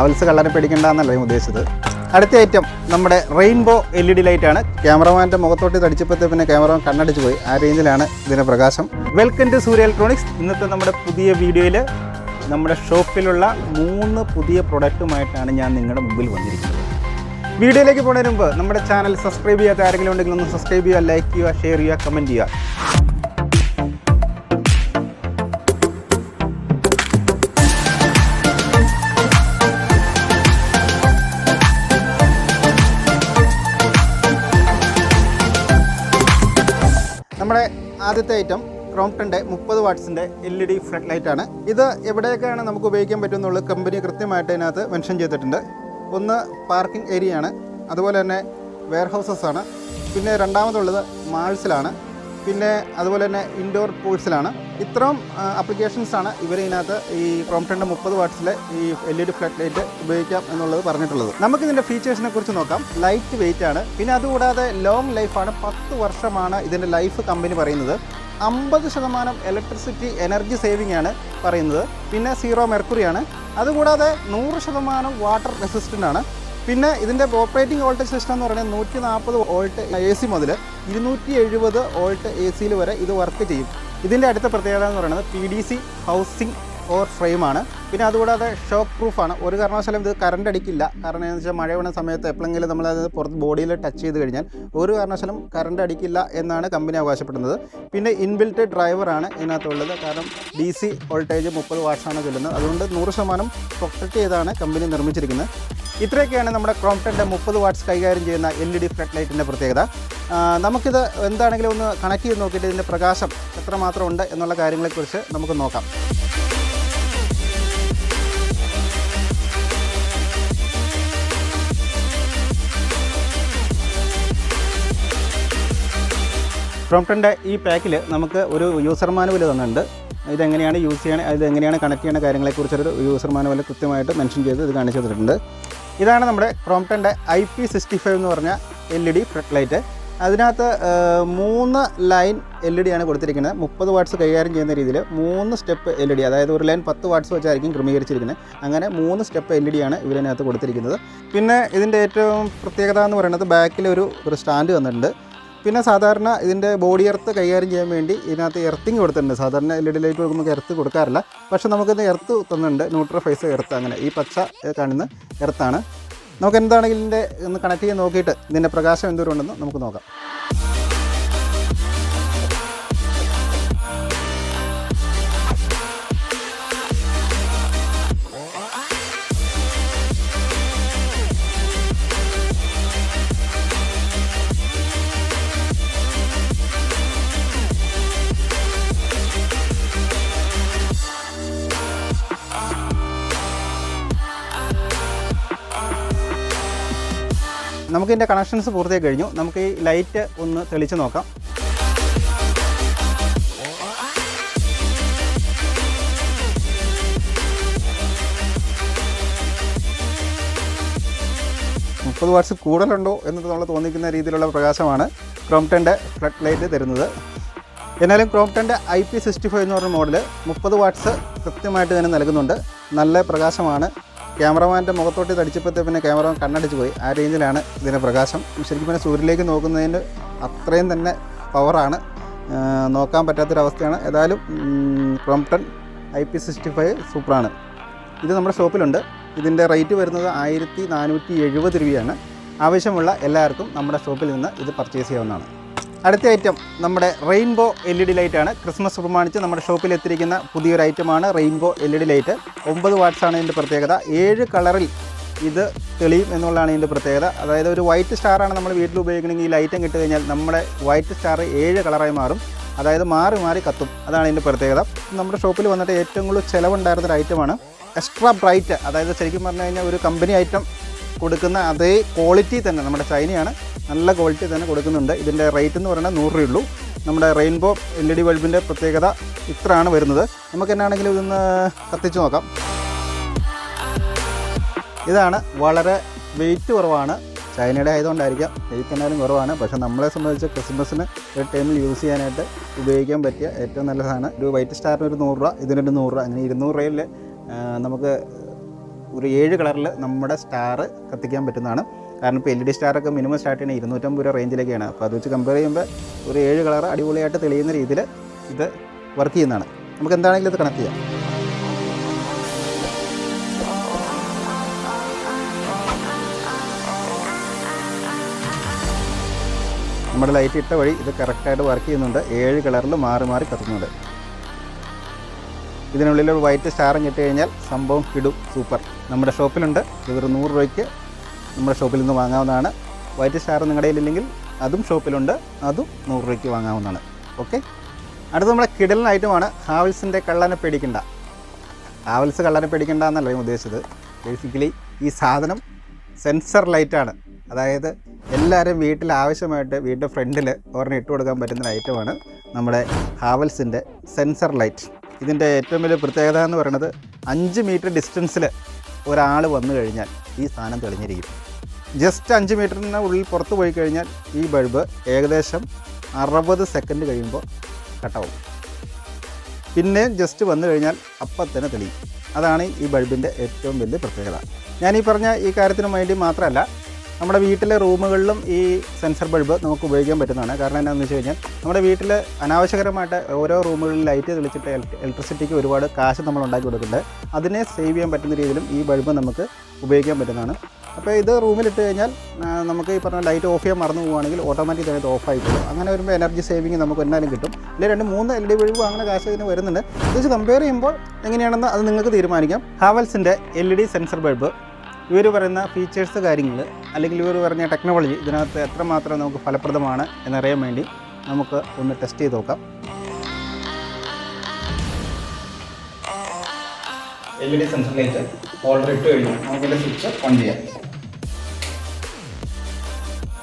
ഹാവൽസ് കളറെ പേടിക്കേണ്ടെന്നല്ല ഞാൻ ഉദ്ദേശിച്ചത്. അടുത്ത ഐറ്റം നമ്മുടെ റെയിൻബോ എൽ ഇ ഡി ലൈറ്റാണ് ക്യാമറമാന്റെ മുഖത്തോട്ട് തടിച്ചപ്പോഴത്തെ പിന്നെ ക്യാമറമാൻ കണ്ണടിച്ച് പോയി. ആ റേഞ്ചിലാണ് ഇതിന്റെ പ്രകാശം. വെൽക്കം ടു സൂര്യ ഇലക്ട്രോണിക്സ് ഇന്നത്തെ നമ്മുടെ പുതിയ വീഡിയോയിൽ നമ്മുടെ ഷോപ്പിലുള്ള മൂന്ന് പുതിയ പ്രൊഡക്റ്റുമായിട്ടാണ് ഞാൻ നിങ്ങളുടെ മുമ്പിൽ വന്നിരിക്കുന്നത്. വീഡിയോയിലേക്ക് പോകുന്നതിന് മുമ്പ് നമ്മുടെ ചാനൽ സബ്സ്ക്രൈബ് ചെയ്യാത്ത ആരെങ്കിലും ഉണ്ടെങ്കിൽ ഒന്ന് സബ്സ്ക്രൈബ് ചെയ്യുക ലൈക്ക് ചെയ്യുക ഷെയർ ചെയ്യുക കമന്റ് ചെയ്യുക. നമ്മുടെ ആദ്യത്തെ ഐറ്റം ക്രോംപ്ടന്റെ മുപ്പത് വാട്ട്സിന്റെ L E D flood light ആണ്. ഇത് എവിടെയൊക്കെയാണ് നമുക്ക് ഉപയോഗിക്കാൻ പറ്റുമെന്നുള്ളത് കമ്പനി കൃത്യമായിട്ട് ഇതിനകത്ത് മെൻഷൻ ചെയ്തിട്ടുണ്ട്. ഒന്ന് പാർക്കിംഗ് ഏരിയയാണ് അതുപോലെ തന്നെ വെയർഹൗസസ് ആണ്. പിന്നെ രണ്ടാമതുള്ളത് മാൾസിലാണ് പിന്നെ അതുപോലെ തന്നെ ഇൻഡോർ പൂൾസിലാണ് ഇത്രയും അപ്ലിക്കേഷൻസ് ആണ് ഇവർ ഇതിനകത്ത് ഈ ക്രോംപ്ടന്റെ മുപ്പത് വാട്ട്സിലെ ഈ L E D flood light ഉപയോഗിക്കാം എന്നുള്ളത് പറഞ്ഞിട്ടുള്ളത്. നമുക്ക് ഇതിന്റെ ഫീച്ചേഴ്സിനെ കുറിച്ച് നോക്കാം. ലൈറ്റ് വെയിറ്റ് ആണ്. പിന്നെ അതുകൂടാതെ ലോങ് ലൈഫാണ് പത്ത് വർഷമാണ് ഇതിന്റെ ലൈഫ് കമ്പനി പറയുന്നത്. അമ്പത് ശതമാനം ഇലക്ട്രിസിറ്റി എനർജി സേവിംഗ് ആണ് പറയുന്നത്. പിന്നെ സീറോ മെർക്കുറിയാണ് അതുകൂടാതെ നൂറ് ശതമാനം വാട്ടർ റെസിസ്റ്റന്റ് ആണ്. പിന്നെ ഇതിന്റെ ഓപ്പറേറ്റിംഗ് വോൾട്ടേജ് സിസ്റ്റം എന്ന് പറയുന്നത് നൂറ്റി നാൽപ്പത് വോൾട്ട് എ സി മുതൽ ഇരുന്നൂറ്റി എഴുപത് വോൾട്ട് എ സിയിൽ വരെ ഇത് വർക്ക് ചെയ്യും. ഇതിന്റെ അടുത്ത പ്രത്യേകത എന്ന് പറയുന്നത് P D C housing or ഫ്രെയിമാണ്. പിന്നെ അതുകൂടാതെ ഷോക്ക് പ്രൂഫാണ് ഒരു കാരണവശാലും ഇത് കറണ്ട് അടിക്കില്ല. കാരണം എന്ന് വെച്ചാൽ മഴ വീണ സമയത്ത് എപ്പോഴെങ്കിലും അത് പുറത്ത് ബോഡിയിൽ ടച്ച് ചെയ്ത് കഴിഞ്ഞാൽ ഒരു കാരണവശാലും കറണ്ട് അടിക്കില്ല എന്നാണ് കമ്പനി അവകാശപ്പെടുന്നത്. പിന്നെ ഇൻബിൽറ്റ് ഡ്രൈവറാണ് ഇതിനകത്തുള്ളത്. കാരണം ഡി സി വോൾട്ടേജ് മുപ്പത് വാട്ട്സാണ് ചെല്ലുന്നത്. അതുകൊണ്ട് നൂറ് ശതമാനം പ്രൊട്ടക്ട് ചെയ്താണ് കമ്പനി നിർമ്മിച്ചിരിക്കുന്നത്. ഇത്രയൊക്കെയാണ് നമ്മുടെ ക്രോംപ്ടന്റെ മുപ്പത് വാട്ട്സ് കൈകാര്യം ചെയ്യുന്ന എൽ ഇ ഡി ഫ്ലഡ് ലൈറ്റിന്റെ പ്രത്യേകത. നമുക്കിത് എന്താണെങ്കിലും ഒന്ന് കണക്ട് ചെയ്ത് നോക്കിയിട്ട് ഇതിന്റെ പ്രകാശം എത്രമാത്രം ഉണ്ട് എന്നുള്ള കാര്യങ്ങളെക്കുറിച്ച് നമുക്ക് നോക്കാം. ക്രോംപ്ടന്റെ ഈ പാക്കിൽ നമുക്ക് ഒരു യൂസർ മാനുവൽ തന്നിട്ടുണ്ട്. ഇതെങ്ങനെയാണ് യൂസ് ചെയ്യണത് ഇതെങ്ങനെയാണ് കണക്ട് ചെയ്യുന്ന കാര്യങ്ങളെക്കുറിച്ചൊരു യൂസർ മാനുവൽ കൃത്യമായിട്ട് മെൻഷൻ ചെയ്ത് ഇത് കാണിച്ചു തന്നിട്ടുണ്ട്. ഇതാണ് നമ്മുടെ ക്രോംപ്ടന്റെ ഐ പി സിക്സ്റ്റി ഫൈവ് എന്ന് പറഞ്ഞ L E D flood light അതിനകത്ത് മൂന്ന് ലൈൻ എൽ ഇ ഡി ആണ് കൊടുത്തിരിക്കുന്നത്. മുപ്പത് വാട്ട്സ് കൈകാര്യം ചെയ്യുന്ന രീതിയിൽ മൂന്ന് സ്റ്റെപ്പ് എൽ ഇ ഡി അതായത് ഒരു ലൈൻ പത്ത് വാട്ട്സ് വെച്ചായിരിക്കും ക്രമീകരിച്ചിരിക്കുന്നത്. അങ്ങനെ മൂന്ന് സ്റ്റെപ്പ് എൽ ഇ ഡി ആണ് ഇവരതിനകത്ത് കൊടുത്തിരിക്കുന്നത്. പിന്നെ ഇതിന്റെ ഏറ്റവും പ്രത്യേകത എന്ന് പറയുന്നത് ബാക്കിൽ ഒരു ഒരു സ്റ്റാൻഡ് വന്നിട്ടുണ്ട് പിന്നെ സാധാരണ ഇതിന്റെ ബോഡി എർത്ത് കൈകാര്യം ചെയ്യാൻ വേണ്ടി ഇതിനകത്ത് എർത്തിങ് കൊടുത്തിട്ടുണ്ട്. സാധാരണ എൽ ഇ ഡി ലൈറ്റ് കൊടുക്കുമ്പോൾ എർത്ത് കൊടുക്കാറില്ല. പക്ഷേ നമുക്കിത് എർത്ത് തന്നിട്ടുണ്ട്. ന്യൂട്രൽ ഫൈസ് എർത്ത് അങ്ങനെ. ഈ പച്ച കാണുന്ന എർത്താണ് നമുക്ക് എന്താണെങ്കിലും ഇതിന്റെ ഒന്ന് കണക്ട് ചെയ്ത് നോക്കിയിട്ട് ഇതിന്റെ പ്രകാശം എന്തോരം ഉണ്ടെന്ന് നമുക്ക് നോക്കാം. നമുക്ക് ഇതിന്റെ കണക്ഷൻസ് പൂർത്തിയായി കഴിഞ്ഞു. നമുക്ക് ഈ ലൈറ്റ് ഒന്ന് തെളിച്ച് നോക്കാം. മുപ്പത് വാട്ട്സ് കൂടുതലുണ്ടോ എന്ന് നമ്മൾ തോന്നിക്കുന്ന രീതിയിലുള്ള പ്രകാശമാണ് ക്രോംടന്റെ ഫ്ലഡ് ലൈറ്റ് തരുന്നത്. എന്നാലും ക്രോംടന്റെ ഐ പി സിക്സ്റ്റി ഫൈവ് എന്ന് പറഞ്ഞ മോഡൽ മുപ്പത് വാട്ട്സ് കൃത്യമായിട്ട് തന്നെ നൽകുന്നുണ്ട്. നല്ല പ്രകാശമാണ്. ക്യാമറമാന്റെ മുഖത്തോട്ട് തടിച്ചപ്പോഴത്തെ പിന്നെ ക്യാമറ കണ്ണടിച്ച് പോയി. ആ റേഞ്ചിലാണ് ഇതിന്റെ പ്രകാശം. ശരിക്കും പിന്നെ സൂര്യനിലേക്ക് നോക്കുന്നതിന് അത്രയും തന്നെ പവറാണ് നോക്കാൻ പറ്റാത്തൊരവസ്ഥയാണ്. ഏതായാലും Crompton I P sixty five സൂപ്പറാണ്. ഇത് നമ്മുടെ ഷോപ്പിലുണ്ട്. ഇതിന്റെ റേറ്റ് വരുന്നത് ആയിരത്തി നാനൂറ്റി എഴുപത് രൂപയാണ്. ആവശ്യമുള്ള എല്ലാവർക്കും നമ്മുടെ ഷോപ്പിൽ നിന്ന് ഇത് പർച്ചേസ് ചെയ്യാവുന്നതാണ്. അടുത്ത ഐറ്റം നമ്മുടെ റെയിൻബോ എൽ ഇ ഡി ലൈറ്റാണ് ക്രിസ്മസ് പ്രമാണിച്ച് നമ്മുടെ ഷോപ്പിൽ എത്തിയിരിക്കുന്ന പുതിയൊരു ഐറ്റമാണ് rainbow L E D light ഒമ്പത് വാട്ട്സാണ് ഇതിന്റെ പ്രത്യേകത. ഏഴ് കളറിൽ ഇത് തെളിയും എന്നുള്ളതാണ് ഇതിന്റെ പ്രത്യേകത. അതായത് ഒരു വൈറ്റ് സ്റ്റാറാണ് നമ്മൾ വീട്ടിൽ ഉപയോഗിക്കണമെങ്കിൽ ഈ ലൈറ്റം കിട്ടി കഴിഞ്ഞാൽ നമ്മുടെ വൈറ്റ് സ്റ്റാർ ഏഴ് കളറായി മാറും. അതായത് മാറി മാറി കത്തും. അതാണ് ഇതിന്റെ പ്രത്യേകത. നമ്മുടെ ഷോപ്പിൽ വന്നിട്ട് ഏറ്റവും കൂടുതൽ ചിലവുണ്ടായിരുന്ന ഒരു ഐറ്റമാണ് എക്സ്ട്രാ ബ്രൈറ്റ് അതായത് ശരിക്കും പറഞ്ഞു കഴിഞ്ഞാൽ ഒരു കമ്പനി ഐറ്റം കൊടുക്കുന്ന അതേ ക്വാളിറ്റി തന്നെ നമ്മുടെ ചൈനയാണ്. നല്ല ക്വാളിറ്റി തന്നെ കൊടുക്കുന്നുണ്ട്. ഇതിന്റെ റേറ്റ് എന്ന് പറയുന്നത് നൂറ് രൂപയുള്ളൂ നമ്മുടെ റെയിൻബോ എൽ ഇ ഡി ബൾബിന്റെ പ്രത്യേകത ഇത്രയാണ് വരുന്നത്. നമുക്ക് എന്നാണെങ്കിലും ഇതൊന്ന് കത്തിച്ച് നോക്കാം. ഇതാണ് വളരെ വെയിറ്റ് കുറവാണ്. ചൈനയുടെ ആയതുകൊണ്ടായിരിക്കാം വെയിറ്റ് എന്നാലും കുറവാണ്. പക്ഷെ നമ്മളെ സംബന്ധിച്ച് ക്രിസ്മസിന് ഒരു ടൈമിൽ യൂസ് ചെയ്യാനായിട്ട് ഉപയോഗിക്കാൻ പറ്റിയ ഏറ്റവും നല്ല ഒരു വൈറ്റ് സ്റ്റാറിന് ഒരു നൂറ് രൂപ ഇതിനൊരു നൂറ് രൂപ അങ്ങനെ ഇരുന്നൂറ് രൂപയിൽ നമുക്ക് ഒരു ഏഴ് കളറിൽ നമ്മുടെ സ്റ്റാർ കത്തിക്കാൻ പറ്റുന്നതാണ്. കാരണം ഇപ്പോൾ എൽ ഇ ഡി സ്റ്റാറൊക്കെ മിനിമം സ്റ്റാർട്ട് ചെയ്യുന്നത് ഇരുന്നൂറ്റമ്പത് രൂപ റേഞ്ചിലൊക്കെയാണ് അപ്പോൾ അത് വെച്ച് കമ്പയർ ചെയ്യുമ്പോൾ ഒരു ഏഴ് കളർ അടിപൊളിയായിട്ട് തെളിയുന്ന രീതിയിൽ ഇത് വർക്ക് ചെയ്യുന്നതാണ്. നമുക്ക് എന്താണെങ്കിലും ഇത് കണക്ട് ചെയ്യാം. നമ്മുടെ ലൈറ്റ് ഇട്ട വഴി ഇത് കറക്റ്റായിട്ട് വർക്ക് ചെയ്യുന്നുണ്ട്. ഏഴ് കളറിൽ മാറി മാറി കത്തുന്നുണ്ട്. ഇതിനുള്ളിൽ ഒരു വൈറ്റ് സ്റ്റാറും കിട്ടി കഴിഞ്ഞാൽ സംഭവം കിടും സൂപ്പർ നമ്മുടെ ഷോപ്പിലുണ്ട് ഇതൊരു നൂറ് രൂപയ്ക്ക് നമ്മുടെ ഷോപ്പിൽ നിന്ന് വാങ്ങാവുന്നതാണ്. വൈറ്റ് സ്റ്റാർ നിങ്ങളുടെ കയ്യിലില്ലെങ്കിൽ അതും ഷോപ്പിലുണ്ട്. അതും നൂറ് രൂപയ്ക്ക് വാങ്ങാവുന്നതാണ്. ഓക്കെ അടുത്ത നമ്മുടെ കിടലിന് ഐറ്റമാണ് ഹാവൽസിന്റെ കള്ളനെ പേടിക്കണ്ട. ഹാവൽസ് കള്ളനെ പേടിക്കണ്ട എന്നല്ല ഞാൻ ഉദ്ദേശിച്ചത്. ബേസിക്കലി ഈ സാധനം സെൻസർ ലൈറ്റാണ് അതായത് എല്ലാവരും വീട്ടിൽ ആവശ്യമായിട്ട് വീടിന്റെ ഫ്രണ്ടിൽ ഒരെണ്ണം ഇട്ട് കൊടുക്കാൻ പറ്റുന്ന ഐറ്റമാണ് നമ്മുടെ ഹാവൽസിന്റെ സെൻസർ ലൈറ്റ് ഇതിന്റെ ഏറ്റവും വലിയ പ്രത്യേകത എന്ന് പറയുന്നത് അഞ്ച് മീറ്റർ ഡിസ്റ്റൻസിൽ ഒരാൾ വന്നു കഴിഞ്ഞാൽ ഈ സാധനം തെളിഞ്ഞിരിക്കും. ജസ്റ്റ് അഞ്ച് മീറ്ററിന് ഉള്ളിൽ പുറത്ത് പോയി കഴിഞ്ഞാൽ ഈ ബൾബ് ഏകദേശം അറുപത് സെക്കൻഡ് കഴിയുമ്പോൾ കട്ടാവും പിന്നെ ജസ്റ്റ് വന്നു കഴിഞ്ഞാൽ അപ്പം തന്നെ തെളിയും. അതാണ് ഈ ബൾബിന്റെ ഏറ്റവും വലിയ പ്രത്യേകത. ഞാൻ ഈ പറഞ്ഞ ഈ കാര്യത്തിന് വേണ്ടി മാത്രമല്ല നമ്മുടെ വീട്ടിലെ റൂമുകളിലും ഈ സെൻസർ ബൾബ് നമുക്ക് ഉപയോഗിക്കാൻ പറ്റുന്നതാണ്. കാരണം എന്താണെന്ന് വെച്ച് കഴിഞ്ഞാൽ നമ്മുടെ വീട്ടിൽ അനാവശ്യകരമായിട്ട് ഓരോ റൂമുകളിൽ ലൈറ്റ് തെളിച്ചിട്ട് ഇലക്ട്രിസിറ്റിക്ക് ഒരുപാട് കാശ് നമ്മൾ ഉണ്ടാക്കി കൊടുക്കുന്നുണ്ട്. അതിനെ സേവ് ചെയ്യാൻ പറ്റുന്ന രീതിയിലും ഈ ബൾബ് നമുക്ക് ഉപയോഗിക്കാൻ പറ്റുന്നതാണ്. അപ്പോൾ ഇത് റൂമിലിട്ട് കഴിഞ്ഞാൽ നമുക്ക് ഈ പറഞ്ഞ ലൈറ്റ് ഓഫ് ചെയ്യാൻ മറന്നു പോവുകയാണെങ്കിൽ ഓട്ടോമാറ്റിക് തന്നെ ഓഫ് ഓഫ് ആയിക്കോളും അങ്ങനെ വരുമ്പോൾ എനർജി സേവിങ് നമുക്ക് എന്നാലും കിട്ടും. അല്ലെങ്കിൽ രണ്ട് മൂന്ന് എൽ ഡി ബൾബ് അങ്ങനെ കാശ് ഇതിന് വരുന്നുണ്ട്. ഇത് വെച്ച് കമ്പയർ ചെയ്യുമ്പോൾ എങ്ങനെയാണെന്ന് അത് നിങ്ങൾക്ക് തീരുമാനിക്കാം. ഹാവൽസിന്റെ L E D sensor bulb. ഇവർ പറയുന്ന ഫീച്ചേഴ്സ് കാര്യങ്ങൾ അല്ലെങ്കിൽ ഇവർ പറഞ്ഞ ടെക്നോളജി ഇതിനകത്ത് എത്രമാത്രം നമുക്ക് ഫലപ്രദമാണ് എന്നറിയാൻ വേണ്ടി നമുക്ക് ഒന്ന് ടെസ്റ്റ് ചെയ്ത് നോക്കാം. L E D sensor switch on ചെയ്യാം.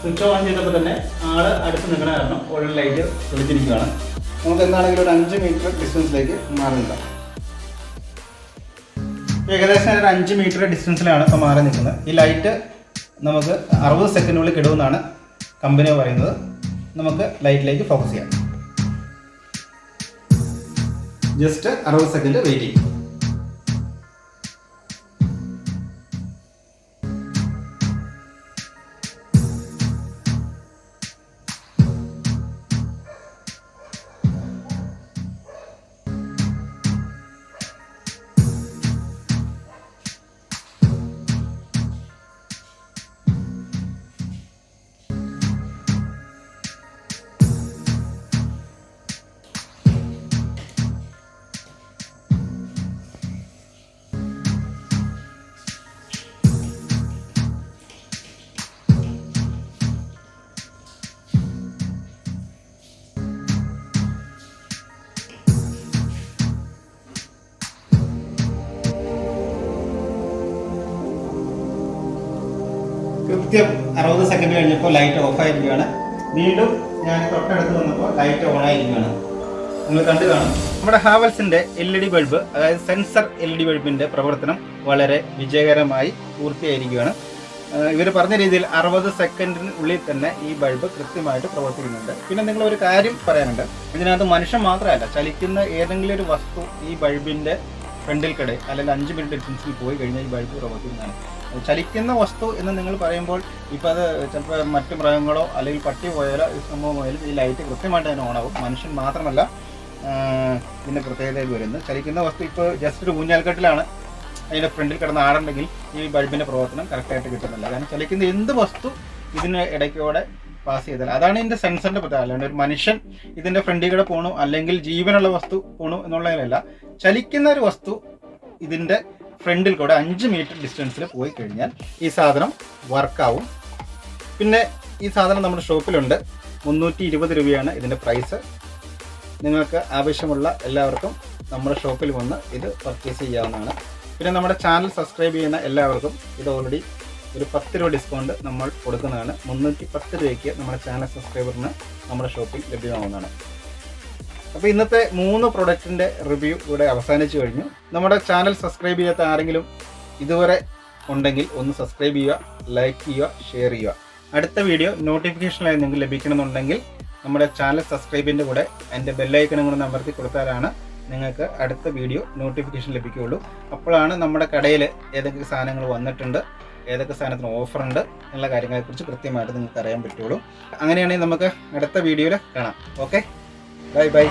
സ്വിച്ച് ഓൺ ചെയ്തപ്പോൾ തന്നെ ആൾ അടുത്ത് നിൽക്കണ കാരണം ഓൾറെഡി ലൈറ്റ് വിളിച്ചിരിക്കുകയാണ് നമുക്ക് എന്താണെങ്കിലും ഒരു അഞ്ച് മീറ്റർ ഡിസ്റ്റൻസിലേക്ക് മാറി നിൽക്കാം ഏകദേശം ഒരു അഞ്ച് മീറ്റർ ഡിസ്റ്റൻസിലാണ് ഇപ്പോൾ മാറി നിൽക്കുന്നത്. ഈ ലൈറ്റ് നമുക്ക് അറുപത് സെക്കൻഡിനുള്ളിൽ കിടുമെന്നാണ് കമ്പനി പറയുന്നത്. നമുക്ക് ലൈറ്റിലേക്ക് ഫോക്കസ് ചെയ്യാം. ജസ്റ്റ് അറുപത് സെക്കൻഡ് വെയിറ്റ് ചെയ്യും കൃത്യം അറുപത് സെക്കൻഡ് കഴിഞ്ഞപ്പോൾ ലൈറ്റ് ഓഫ് ആയിരിക്കുകയാണ്. വീണ്ടും ഞാൻ തൊട്ടടുത്ത് വന്നപ്പോൾ ലൈറ്റ് ഓൺ ആയിരിക്കുകയാണ്. നിങ്ങൾ കണ്ടു കാണും. നമ്മുടെ ഹാവൽസിന്റെ എൽ ഇ ഡി ബൾബ് അതായത് സെൻസർ എൽ ഇ ഡി ബൾബിന്റെ പ്രവർത്തനം വളരെ വിജയകരമായി പൂർത്തിയായിരിക്കുകയാണ്. ഇവർ പറഞ്ഞ രീതിയിൽ അറുപത് സെക്കൻഡിന് ഉള്ളിൽ തന്നെ ഈ ബൾബ് കൃത്യമായിട്ട് പ്രവർത്തിക്കുന്നുണ്ട്. പിന്നെ നിങ്ങൾ ഒരു കാര്യം പറയാനുണ്ട്. ഇതിനകത്ത് മനുഷ്യൻ മാത്രമല്ല ചലിക്കുന്ന ഏതെങ്കിലും ഒരു വസ്തു ഈ ബൾബിന്റെ ഫ്രണ്ടിൽ കട അല്ലെങ്കിൽ അഞ്ച് മിനിറ്റ് ഡിസ്റ്റൻസിൽ പോയി കഴിഞ്ഞാൽ ഈ ബൾബ് പ്രവർത്തിക്കുന്നതാണ് ചലിക്കുന്ന വസ്തു എന്ന് നിങ്ങൾ പറയുമ്പോൾ ഇപ്പോൾ അത് ചിലപ്പോൾ മറ്റു മൃഗങ്ങളോ അല്ലെങ്കിൽ പട്ടി പോയാലോ ഈ സംഭവം പോയാലും ഈ ലൈറ്റ് കൃത്യമായിട്ട് തന്നെ ഓണാവും മനുഷ്യൻ മാത്രമല്ല ഇതിന്റെ പ്രത്യേകതയിൽ വരുന്നത്. ചലിക്കുന്ന വസ്തു ഇപ്പോൾ ജസ്റ്റ് ഒരു ഊഞ്ഞാൽക്കെട്ടിലാണ്. അതിന്റെ ഫ്രണ്ടിൽ കിടന്ന് ആടുണ്ടെങ്കിൽ ഈ ബൾബിന്റെ പ്രവർത്തനം കറക്റ്റായിട്ട് കിട്ടുന്നില്ല. കാരണം ചലിക്കുന്ന എന്ത് വസ്തു ഇതിന് ഇടയ്ക്കോടെ പാസ് ചെയ്താൽ അതാണ് ഇതിന്റെ സെൻസറിന്റെ പ്രത്യേകത. അല്ലാണ്ട് ഒരു മനുഷ്യൻ ഇതിന്റെ ഫ്രണ്ടിൽ കൂടെ പോണു അല്ലെങ്കിൽ ജീവനുള്ള വസ്തു പോണു എന്നുള്ളതിലല്ല. ചലിക്കുന്ന ഒരു വസ്തു ഇതിന്റെ ഫ്രണ്ടിൽ കൂടെ അഞ്ച് മീറ്റർ ഡിസ്റ്റൻസിൽ പോയി കഴിഞ്ഞാൽ ഈ സാധനം വർക്കാവും പിന്നെ ഈ സാധനം നമ്മുടെ ഷോപ്പിലുണ്ട് മുന്നൂറ്റി ഇരുപത് രൂപയാണ് ഇതിന്റെ പ്രൈസ് നിങ്ങൾക്ക് ആവശ്യമുള്ള എല്ലാവർക്കും നമ്മുടെ ഷോപ്പിൽ വന്ന് ഇത് പർച്ചേസ് ചെയ്യാവുന്നതാണ്. പിന്നെ നമ്മുടെ ചാനൽ സബ്സ്ക്രൈബ് ചെയ്യുന്ന എല്ലാവർക്കും ഇത് ഓൾറെഡി ഒരു പത്ത് രൂപ ഡിസ്കൗണ്ട് നമ്മൾ കൊടുക്കുന്നതാണ്. മുന്നൂറ്റി പത്ത് രൂപയ്ക്ക് നമ്മുടെ ചാനൽ സബ്സ്ക്രൈബറിന് നമ്മുടെ ഷോപ്പിൽ ലഭ്യമാവുന്നതാണ്. അപ്പോൾ ഇന്നത്തെ മൂന്ന് പ്രൊഡക്റ്റിന്റെ റിവ്യൂ ഇവിടെ അവസാനിച്ചു കഴിഞ്ഞു. നമ്മുടെ ചാനൽ സബ്സ്ക്രൈബ് ചെയ്യാത്ത ആരെങ്കിലും ഇതുവരെ ഉണ്ടെങ്കിൽ ഒന്ന് സബ്സ്ക്രൈബ് ചെയ്യുക ലൈക്ക് ചെയ്യുക ഷെയർ ചെയ്യുക. അടുത്ത വീഡിയോ നോട്ടിഫിക്കേഷനായി നിങ്ങൾക്ക് ലഭിക്കണമെന്നുണ്ടെങ്കിൽ നമ്മുടെ ചാനൽ സബ്സ്ക്രൈബിന്റെ കൂടെ എന്റെ ബെല്ലൈക്കണും കൂടെ അമർത്തി കൊടുത്താലാണ് നിങ്ങൾക്ക് അടുത്ത വീഡിയോ നോട്ടിഫിക്കേഷൻ ലഭിക്കുകയുള്ളൂ. അപ്പോഴാണ് നമ്മുടെ കടയിൽ ഏതൊക്കെ സാധനങ്ങൾ വന്നിട്ടുണ്ട്. ഏതൊക്കെ സാധനത്തിന് ഉണ്ട് എന്നുള്ള കാര്യങ്ങളെക്കുറിച്ച് കൃത്യമായിട്ട് നിങ്ങൾക്ക് അറിയാൻ പറ്റുള്ളൂ. അങ്ങനെയാണെങ്കിൽ നമുക്ക് അടുത്ത വീഡിയോയിൽ കാണാം. Okay bye bye